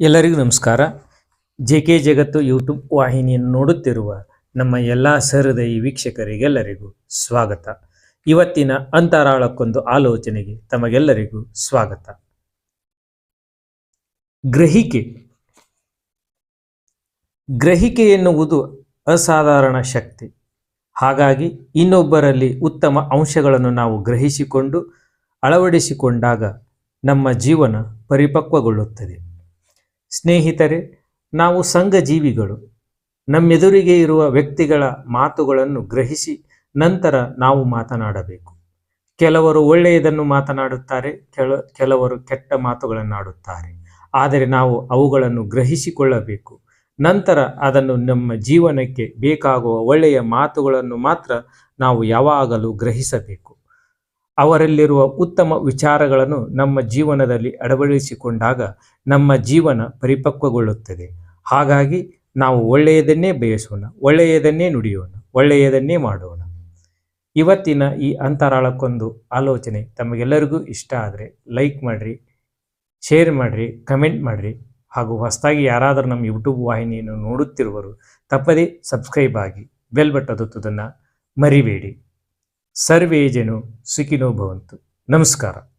ಎಲ್ಲರಿಗೂ ನಮಸ್ಕಾರ. J K ಜಗತ್ತು ಯೂಟ್ಯೂಬ್ ವಾಹಿನಿಯನ್ನು ನೋಡುತ್ತಿರುವ ನಮ್ಮ ಎಲ್ಲ ಸಹೃದಯಿ ವೀಕ್ಷಕರಿಗೆಲ್ಲರಿಗೂ ಸ್ವಾಗತ. ಇವತ್ತಿನ ಅಂತರಾಳಕ್ಕೊಂದು ಆಲೋಚನೆಗೆ ತಮಗೆಲ್ಲರಿಗೂ ಸ್ವಾಗತ. ಗ್ರಹಿಕೆ. ಗ್ರಹಿಕೆ ಎನ್ನುವುದು ಅಸಾಧಾರಣ ಶಕ್ತಿ. ಹಾಗಾಗಿ ಇನ್ನೊಬ್ಬರಲ್ಲಿ ಉತ್ತಮ ಅಂಶಗಳನ್ನು ನಾವು ಗ್ರಹಿಸಿಕೊಂಡು ಅಳವಡಿಸಿಕೊಂಡಾಗ ನಮ್ಮ ಜೀವನ ಪರಿಪಕ್ವಗೊಳ್ಳುತ್ತದೆ. ಸ್ನೇಹಿತರೆ, ನಾವು ಸಂಘ ಜೀವಿಗಳು ನಮ್ಮೆದುರಿಗೆ ಇರುವ ವ್ಯಕ್ತಿಗಳ ಮಾತುಗಳನ್ನು ಗ್ರಹಿಸಿ ನಂತರ ನಾವು ಮಾತನಾಡಬೇಕು. ಕೆಲವರು ಒಳ್ಳೆಯದನ್ನು ಮಾತನಾಡುತ್ತಾರೆ, ಕೆಲ, ಕೆಲವರು ಕೆಟ್ಟ ಮಾತುಗಳನ್ನಾಡುತ್ತಾರೆ. ಆದರೆ ನಾವು ಅವುಗಳನ್ನು ಗ್ರಹಿಸಿಕೊಳ್ಳಬೇಕು. ನಂತರ ಅದನ್ನು ನಮ್ಮ ಜೀವನಕ್ಕೆ ಬೇಕಾಗುವ ಒಳ್ಳೆಯ ಮಾತುಗಳನ್ನು ಮಾತ್ರ ನಾವು ಯಾವಾಗಲೂ ಗ್ರಹಿಸಬೇಕು. ಅವರಲ್ಲಿರುವ ಉತ್ತಮ ವಿಚಾರಗಳನ್ನು ನಮ್ಮ ಜೀವನದಲ್ಲಿ ಅಳವಡಿಸಿಕೊಂಡಾಗ ನಮ್ಮ ಜೀವನ ಪರಿಪಕ್ವಗೊಳ್ಳುತ್ತದೆ. ಹಾಗಾಗಿ ನಾವು ಒಳ್ಳೆಯದನ್ನೇ ಬಯಸೋಣ, ಒಳ್ಳೆಯದನ್ನೇ ನುಡಿಯೋಣ, ಒಳ್ಳೆಯದನ್ನೇ ಮಾಡೋಣ. ಇವತ್ತಿನ ಈ ಅಂತರಾಳಕ್ಕೊಂದು ಆಲೋಚನೆ ತಮಗೆಲ್ಲರಿಗೂ ಇಷ್ಟ ಆದರೆ ಲೈಕ್ ಮಾಡಿರಿ, ಶೇರ್ ಮಾಡಿರಿ, ಕಮೆಂಟ್ ಮಾಡಿರಿ. ಹಾಗೂ ಹೊಸದಾಗಿ ಯಾರಾದರೂ ನಮ್ಮ ಯೂಟ್ಯೂಬ್ ವಾಹಿನಿಯನ್ನು ನೋಡುತ್ತಿರುವರು ತಪ್ಪದೇ ಸಬ್ಸ್ಕ್ರೈಬ್ ಆಗಿ ಬೆಲ್ ಬಟ್ಟದೊತ್ತುವುದನ್ನು ಮರಿಬೇಡಿ. ಸರ್ವೇ ಜನು ಸುಖಿನೋ ಭವಂತು. ನಮಸ್ಕಾರ.